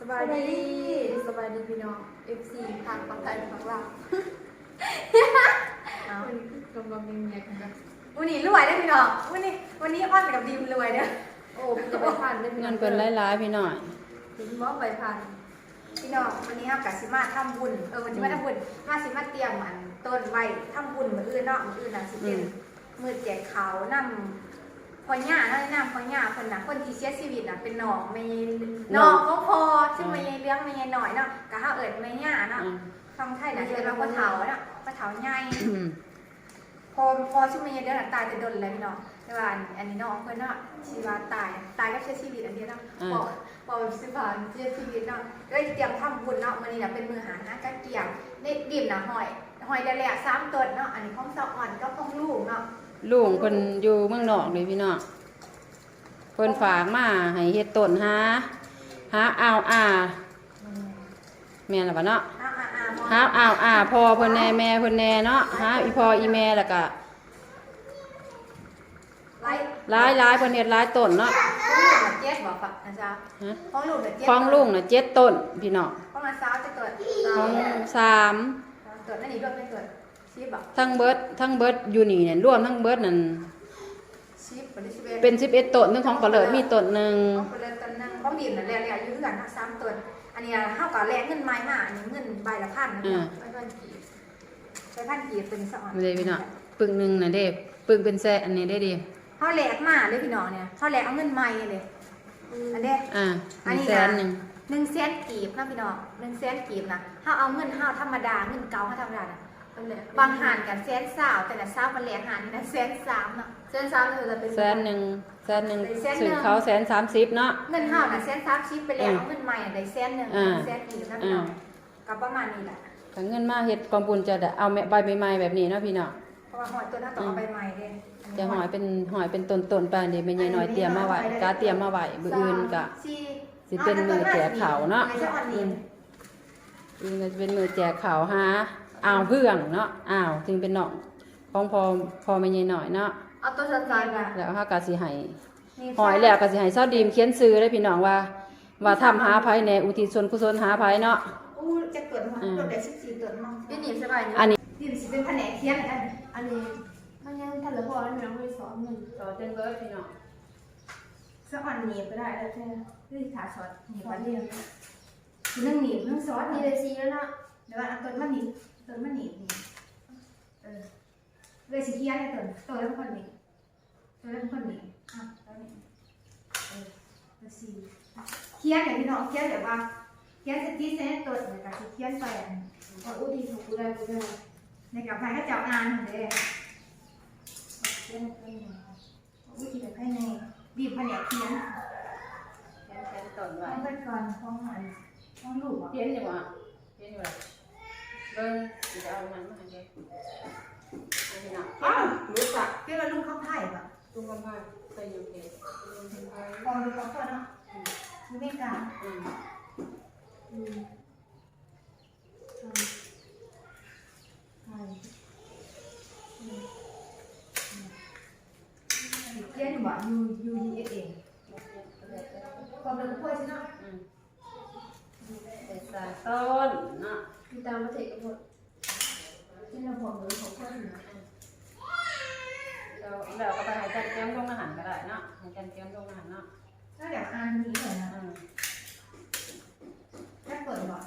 สบายดี สบายดีพี่น้อง FC ทางฝั่งไทยฝั่งลาวเอาวันนี้กำลังมีเมียกันนะวันนี้รวยได้อพี่น้องวันนี้วันนี้อ้อนกับดีมรวยเด้อโอ้จะไปผ่านได้พี่เงิน้องนเป็นหลายๆพี่หน่อยถึงว่าไปผ่านพี่น้องวันนี้เรากับสิมาทำบุญ เออวันนี้มาทำบุญ มาสิมาเตรียมอันต้นไว้ทำบุญมื้ออื่นเนาะมื้ออื่นน่ะสิเป็นมื้อแจกเขาวนำ พ่อย่าเนาะนำพ่อย่าเพิ่นน่ะคนที่เสียชีวิตน่ะเป็นน้องแม่ยายน้องก็พอซึ่งแม่ยายเลี้ยงแม่ยายหน่อยเนาะก็เฮาเอิ้นแม่ย่าเนาะอืมฟังไทยน่ะเอิ้นว่าพ่อเฒ่าเนาะพ่อเฒ่าใหญ่อืมพอพอช่วงนี้เดือนตายจะโดนเลยพี่น้องแต่ว่าอันนี้น้องเพื่อนเนาะชีวาตายตายก็เชื่อชีวิตอันเดียวเนาะพอพอสิบานเชื่อชีวิตเนาะก็เลยเตรียมทำบุญเนาะมันนี่เนี่ยเป็นมือหานะก็เตรียมได้ดิบนะหอยหอยได้แหละสามต้นเนาะอันนี้ของสะอ่อนก็ของลูกเนาะ ลุงเพิ่นอยู่เมืองนอกเลยพี่น้องเพิ่นฝากมาให้เฮ็ดต้นหาหาอ้าวอาแม่นล่ะบ่เนาะอ่าอ่าอ่าหาอ้าวอาพ่อเพิ่นแน่แม่เพิ่นแน่เนาะหาอีพ่ออีแม่แล้วก็ไล่หลายหลายเพิ่นเฮ็ดหลายต้นเนาะของลูกแบบเจ็ดบอกฝักนะจ๊ะฮะของลูกแบบเจ็ดของลุงน่ะเจ็ดต้นพี่น้องของอาสาวจะเกิดของสามเกิดนั่นนี่ด้วยไม่เกิด ชีบบอกทั้งเบิดทั้งเบิดอยู่นี่เนี่ยรวมทั้งเบิดนั่นชีบเป็นชีบเป็น11ต้นทั้งของปลาเลิศมีต้นหนึงของเป็นต้นนึงของดินน่ะแหละๆอยู่ด้วยกันนะสามต้นอันนี้เท่ากับแลกเงินไม้มาอันนี้เงินใบละพันนะเนี่ยไปพันกีบไปพันกีบเป็นสะอ่อนเลยพี่น้องปึกหนึงน่ะเด้ปึกเป็นแซ่อันนี้ได้ดีเขาแลกมาเลยพี่น้องเนี่ยเขาแลกเอาเงินไม้เลยอันเด้ อ่าอันนี้แสนะนหนึงหนึ่งแสนกีบนะพี่น้องหนึ่งแสนกีบนะเขาเอาเงินเขาธรรมดาเงินเก่าเขาธรรมดาน่ะเป็นแหละ บางหานกันแสนสาวแต่ละสาวมันแลกหานนี่นะแสนสามเนาะเส้นซ้ำเลยจะเป็นแสนหนึ่งแสนหนึ่งแสนหนึ่งสื่อเขาแสนสามสิบเนาะเงินเฮาน่ะแสนสามชิปไปแล้วอืมเอาเงินใหม่น่ะได้แสนหนึ่งอ่าแสนกีบนะพี่น้องอ่าก็ประมาณนี้แหละถ้าเงินมาเฮ็ดกองบุญจะได้เอาแม่ใบใหม่ๆแบบนี้เนาะพี่เนาะเพราะว่าหอยตัวนั้นต้องเอาไปใหม่เด้นนี้จะหอยเป็นหอยเป็นต้นๆไปเดี๋ยวแม่ใหญ่น้อยเตรียมมาไว้กาเตรียมมาไว้มื้ออื่นก็สี่สิเป็นมือแจกเขาเนาะอัจะอ่อนนี่อื่นก็จะเป็นมือแจกข่าวหา อ้าวเพื่องเนาะอ้าวจึงเป็นน้องของพอพอแม่ใหญ่น้อยเนาะเอาตัวสั้นๆนะแล้วเฮาก็สิให้นี่หอยแล้วก็สิให้ซอดีมเขียนชื่อเลยพี่น้องว่า ว่าทำหาภัยแหน่อุทิศส่วนกุศลหาภัยเนาะอู้จะเกิดมาอืมเกิดได้สิบสี่เกิดมาพี่หนีสบายดีอันนี้ดินสิเป็นแผนกเขียนอันอันนี้มันยังทันเหลือพอแล้วน้องไม่สอนหนึ่งต่อเต็มเบิร์ดพี่น้องสะอ่อนหนีบก็ได้แล้วแค่เฮ้ยขาช็อตหนีบวันเดียวคือนั่งหนีบนั่งซอสมีนี่เลยซีแล้วนะเดี๋ยวอันต้นมันหนีบ ต้นมันหนีบนี่เออเลยสิเขียนเลยต้นต้นแล้วคนหนีบต้นแล้วคนหนีบอะต้นนี้เออแล้วสี่เขียนเดี๋ยพี่น้องเขียนเดี๋ยวว่าเขียนสติ๊กเซนต้นเนี่ยก็สิเขียนไปอันเอาอุ้ดีถูกกูได้กูได้ในกับใครก็จับงานเด้เขียนเป็นวิธีแบบให้ในบีบแผนเขียนแทนแทนต้นไว้ต้องไปก่อนของมันของลูกอะเขียนอยู่บ่เขียอยู่ล่ะเบิ่งสิจะเอามันมาให้แกเอาพี่น้องอ้าวรู้จักเรียกว่าลูกข้าวไผ่ป่ะ ตุ้งกำผ้าใส่อยู่เพจพอลูกข้าวไผ่เนาะลูกไม่กล้าอืมอืมใช่เขียนอยู่บ่ยูยูดีเอสเองความเร็วพ่อใช่ไหม อืมเด็ดสาย ต้นเนาะมีตามมาเทกันหมดที่เราบอกเลยของพ่อถึงนะเราเราก็ไปหายใจเตรียมลงอาหารก็ได้เนาะหายใจเตรียมลงอาหารเนาะถ้าเดี๋ยวอ่านนี้เลยนะอืมถ้าเปิดบ่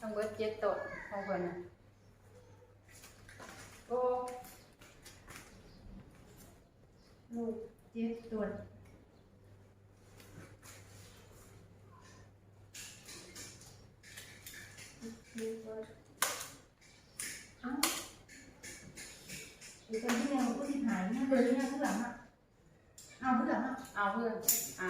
ต้องเบิดเจ็ดต้นของเพิ่นน่ะโอ้ลูกเจ็ดตัว อ้าวอยู่ตรงที่ยังผู้ที่หายเนี่ยเดินเนี่ยข้างหลังอะเอาข้างหลังอะเอาเพื่อนอ้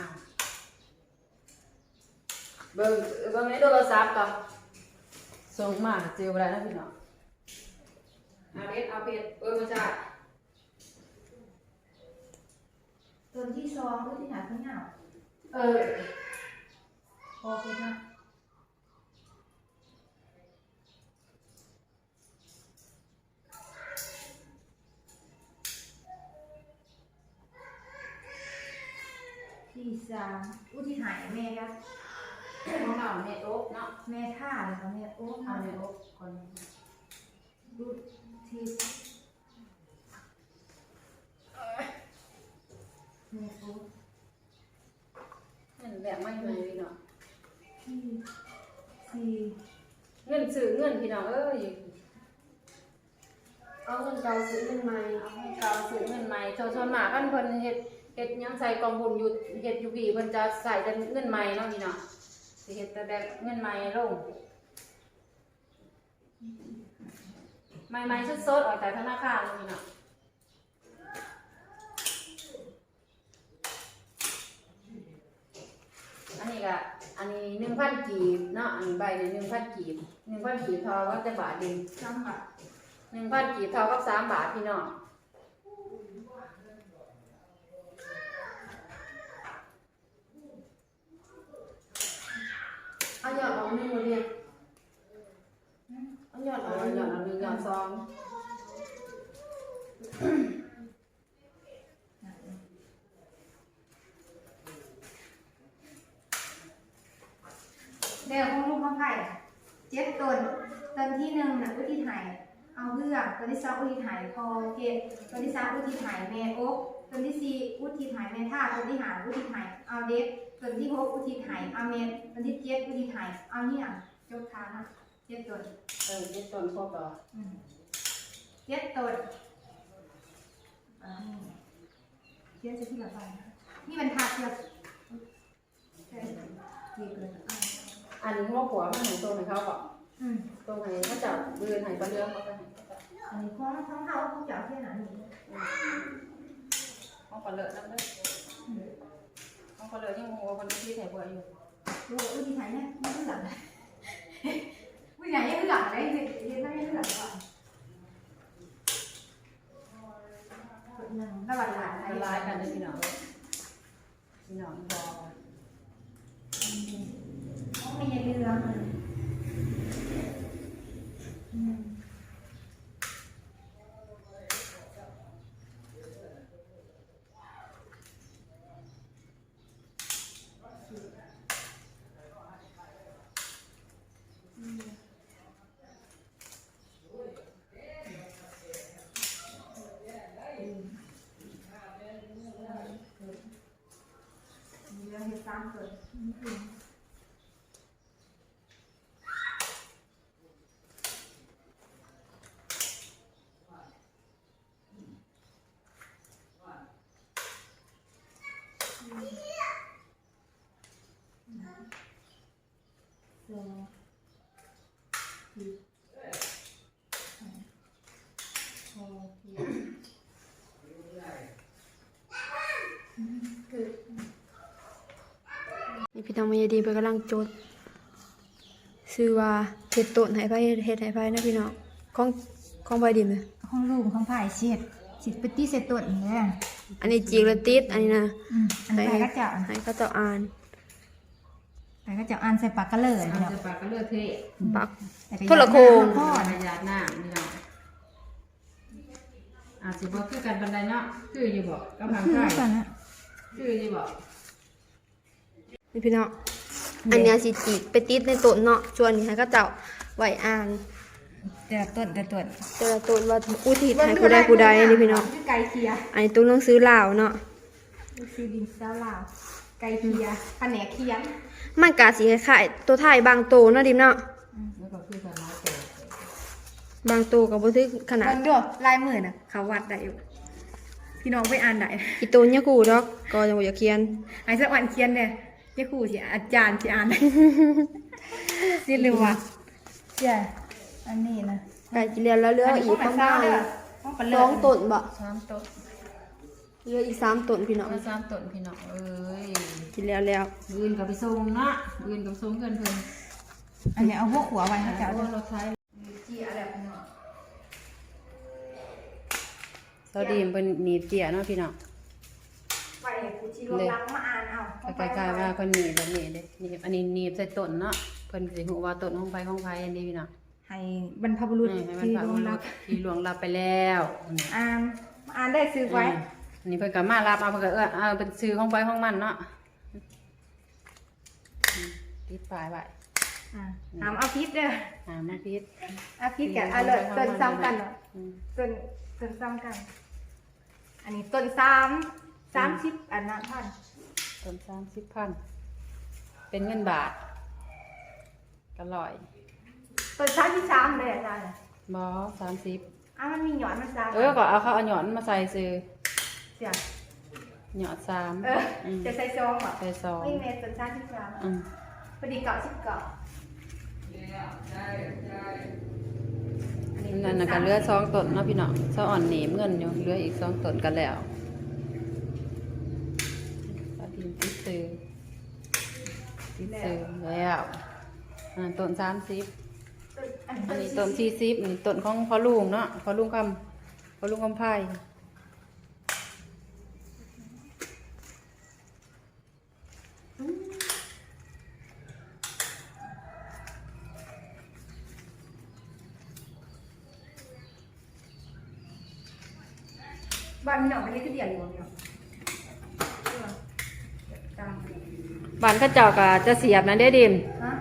สามผู้ที่หายแม่ครับของเราเอาเม็ดโอ๊กเนาะแม่ท่าเลยค่ะแม่โอ้เอาเม็ดโอ๊กคนดูทีแม่โอ้เงินแบบไม่เลยพี่น้องที่สี่เงินซื้อเงินพี่น้องเอ้ยเอาเงินเก่าซื้อเงินใหม่เอาเงินเก่าซื้อเงินใหม่ชาวชนหมากันเพิ่นเฮ็ด เฮ็ดหยังใส่กองบุญอยู่เฮ็ดอยู่พี่เพิ่นจะใส่แต่เงินใหม่เนาะพี่น้องสิเฮ็ดแต่แบบเงินใหม่ลงใหม่ๆสดๆออกจากธนาคารเลยพี่น้องอันนี้ก็อันนี้1,000กีบเนาะอันนี้ใบนี่1,000กีบ1,000กีบทอว่าจะบาทเดียวจังหวะหนึ่งพันกีบเท่ากับสามบาทพี่น้องเอาหยอดออกหนึ่งมาเรียนเอาหยอดออกหยอดออกหนึ่งหยอด สองเดี๋ยวของลูกมาไผ่เจ็ดตนตนที่หนึ่งนะอุทิศไหเอาเพื่อตนที่สองอุทิศไหพอเกตตนที่สามอุทิศไหแม่โอ๊กตนที่สี่อุทิศไหแม่ท่าตนที่ห้าอุทิศไหเอาเด็กตนที่หกอุทิศไหเอาเมนตนที่เจ็ดอุทิศไหเอาเนี่ยยกขานะ เจ็ดตนเออเจ็ดต้นครบแล้วอืมเจ็ดตนอ่าเจ็ดจะที่ละไปนี่มันทาเชือกเจ็ดเจ็ดเลยอ่าอันนี้หัวผัวมันหนึ่งตัวให้เขาบอกอืมตัวไหนเขาจับเบือนไหนปลาเรือเขาไปไหนอันนี้ของของเขาเขาจะเอาเที่ยไหนนี่เขาปลาเรือนั่นเลยเขาปลาเรือยังหัวคนที่ใส่บัวอยู่ดูอุ้ยที่ไหนเนี่ยไม่รู้หลัง อุ้ยไหนยังไม่หลังเลยเห็นเห็นไม่ได้หลังก่อนระหว่างหลานละลายกันเลยพี่น้องพี่น้องพอไม่ยังเรื่องอืม มีเรื่องเหตุการณ์เกิดขึ้น สองสี่ห้าหกเจ็ดนี่พี่น้องมายายดีเพิ่นกำลังจดชื่อว่าเฮ็ดต้นให้ไผเฮ็ดเฮ็ดให้ไผนะพี่น้องของของใบดินน่ะของลูกของผ่ายเช็ดสิไปตีเสร็จตัวนี่แหละอันนี้จีกและติดอันนี้นะอืมอันนี้ไปก็จะให้เขาเจ้าอ่าน ไปก็จะอ่านใส่ปากกระเลยเอาเนาะจะปากก็เลือดเทะปัก แต่ก็โทรโคงพ่อประหยัดน้ำนี่เนาะอาจสิบ่คือกันบันไดเนาะคืออยู่บ่ก็พังคือใช่กันนะคืออยู่บ่นี่พี่น้องอันเนี้ยสิจีกไปติดในต้นเนาะส่วนนี้ให้เขาเจ้าไว้อ่านแต่ต้นแต่ต้นแต่ละต้นว่าอุทิศให้ผู้ใดผู้ใดนี่พี่น้องคือไก่เคียอันนี้ตู้หนังสือลาวเนาะซีดินเจ้าลาวไก่เคียแผนกเคียง มันกะสิคล้ายๆตัวไทยบางโตเนาะดิมเนาะแล้วก็คือกันน้อยแต่บางโตก็บ่ถึงขนาดมันด้วยลายมือน่ะเขาวัดได้อยู่ พี่น้องไปอ่านได้อีโตเนี่ยกูดอกก็ยังบ่อยากเขียนไอ้สักวันเขียนเนี่ยยาครูสิอาจารย์สิอ่านได้สิลืมว่าเจ้าอันนี้นะไก่จิเรียนแล้วเหลืออีกประมาณต้องเป็นสเลิองต้นบ่สามต้น เหลืออีกสามต้นพี่น้องเอาสามต้นพี่น้องเอ้ยจิเรียนแล้วยืนกับไปส่งเนาะยืนกับส่งเพิ่นเพิ่นอันนี้เอาพวกหัวไว้ให้เจ้าเอารถไทยจีอะไรพี่น้องสวัสดีเพิ่นหนีบเจียเนาะพี่น้องไปกูชีรวมรักมาอ่านเอาใกล้ๆว่าเพิ่นหนีบแบบนี้เด้หนีบอันนี้หนีบใส่ต้นเนาะเพิ่นสิฮู้ว่าต้นของไผของไผอันนี้พี่น้องให้บรรพบุรุษนี่ให้มันที่ฝากรวมัมนรักที่หลวงรับไปแล้วอันนี้อ่านอ่านได้ซื้อไว้ อืมอันนี้เพิ่นก็มารับเอาเพิ่นก็เออเอาเป็นชื่อของไผของมันเนาะติดปลายไว้อ่าหามเอาพิษเด้อหามาพิษเอาพิษกับเอาเลยต้นซ้ำกันเนาะอืมต้นต้นซ้ำกัน อันนี้ต้นซ้ำสามสิบอันนั้นท่านต้นสามสิบพันเป็นเงินบาทก็ร้อยต้นซ้ำที่สามเลยอาจารย์บอสามสิบอะมันมีหยอดมันซ้ำเออก็เอาเขาเอาหยอนมาใส่ซื้อ เสียหยอดสามเอออมจะใส่ซองเหรอใส่สองวิ่งเมตรต้นซ้ำที่สามอืมพอดีเก่าสิบเก่านั่นน่ะก็เหลือสองต้นเนาะพี่น้องเสาอ่อนหนีเงินอยู่เหลืออีกสองต้นกันแล้วปลาดินติดซื้อติดซื้อแล้วอ่าต้นสามสิบต้นอันอันนี้นี้ต้นสี่สิบนี่ต้นของพ่อลุงเนาะพ่อลุงคำพ่อลุงคำไพ่ บ้านพี่น้องไม่ได้ที่เดียวอยู่พี่น้องจำบ้านเข้าเจ้าก็จะเสียบนั่นเด้ดิม ฮะ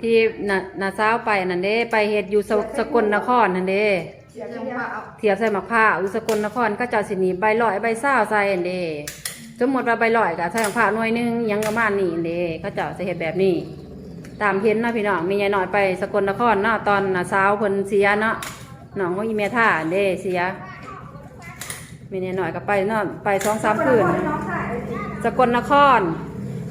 ที่น่ะน่ะสาวไปนั่นเด้ ไปเฮ็ดอยู่สสกลนครนั่นเด้เสียเรื่องว่าเอาเทียบใส่มะพร้าวอยู่สกลนครก็เจ้าสิหนีใบลอยใบซ่าวใส่อันเด้สมมติว่าใบลอยก็ใส่มะพร้าวหน่วยหนึงหยังประมาณนี้อันเด้เขาเจ้าสิเฮ็ดแบบนี้ ตามเห็นเนาะพี่น้องมียายน้อยไปสกลนครเนาะตอนน่ะสาวเพิ่นเสียเนาะน้องของอีเมท่าอันเด้เสีย มียายน้อยก็ไปเนาะไปสองสามคืนน้องชายสกลนคร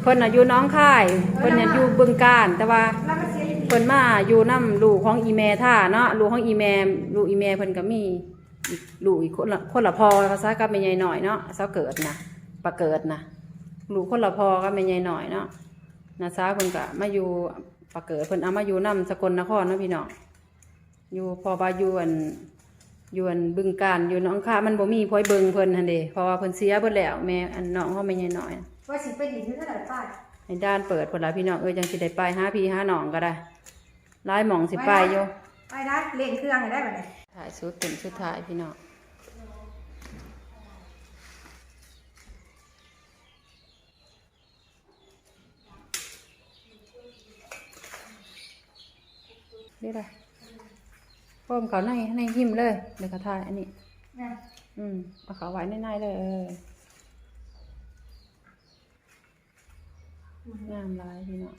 เพิ่นน่ะอยู่หน้องค่าย เพิ่นน่ะอยู่บึงการแต่ว่าแล้วมาเสียอีกทีเพิ่นมาอยู่นํลูกของอีแม่ท่าเนาะลูกของอีแม่ลูกอีแม่เพิ่นก็มีอีกลูกอีกคนละคนละพอภาษากับแม่ใหญ่หน่อยเนาะเสาเกิดนะปะเกิดนะลูกคนละพอกับแม่ใหญ่หน่อยเนาะนาซาเพิ่นก็มาอยู่ปะเกิดเพิ่นเอามาอยู่นํสกลนครเนาะพี่น้องอยู่พอบาอยู่อัน อยู่อันบึงการอยู่หน้องค่ามันบ่มีพอยเบิงเพิ่นหั่นเด้เพราะว่าเพิ่นเสียเบิดแล้วแม่อันน้องเฮาแม่ใหญ่หน่อยว่าสิไปดีที่เท่าไหร่ป้ายให้ด้านเปิดพนละพี่น้องเอ้ยจังสิได้ไปหาพี่หาน้องก็ได้หลายหม่องสิไปอยู่ไปได้เล่นเครื่องให้ได้แบบนี้ถ่ายสุดเป็นสุดท้ายพี่น้องนี่เลย พร้อมเขาในในหิมเลยเดี๋ยวเขาถ่ายอันนี้ นะอืมเอาเขาไว้ในในเลย เอองามหลายพี่น้อง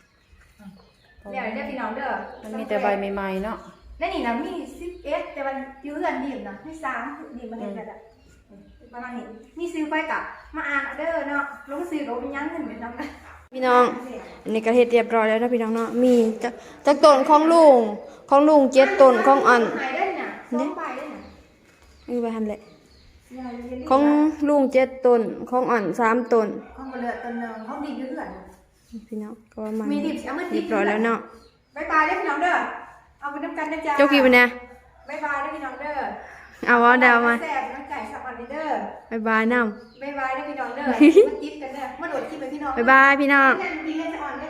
เดี๋ยวเรียกพี่น้องเด้อมันมีแต่ใบใหม่ๆเนาะแล้วนี่นะมีสิบเอ็ดแต่มันอยืเอนดีมนะมีสามดีมมันเห็นกันอะประมาณนี้มีซื้อไปกับมาอ่านเอาเด้อเนาะลงซื้อกับวิญญาณเงินเป็นน้ำนะ พี่น้องอันนี้ก็เฮ็ดเรียบร้อยแล้วนะพี่น้องเนาะมีจักจักต้นของลุงของลุงเจ็ดต้นของอันหายได้น่ะสองใบได้น่ะนี่ไปหันแหละยายเรียนของลุงเจ็ดต้นของอันสามต้นของมาเลือดต้นหนึ่งของดีอยืเอนพี่น้องก็ประมาณมีนี้ดิบเอามาเรีดิยบบร้อยแล้วเนาะบายบายเด้อพี่น้องเด้อเอาไปน้ำกันนะจ๊ะเจ้ากี่ปะเนี่ยบายบายเด้อพี่น้องเด้อ เอาเอาดาวมาแซ่บน้ำไก่สับอันนี้เด้อบายบายน้บายบายเด้อพี่น้องเด้อมาจิ๊บกันเด้อมาโดดจิ๊บไปพี่น้องำบายบายพี่น้องนั่นดีเลยจะอ่อนเด้อ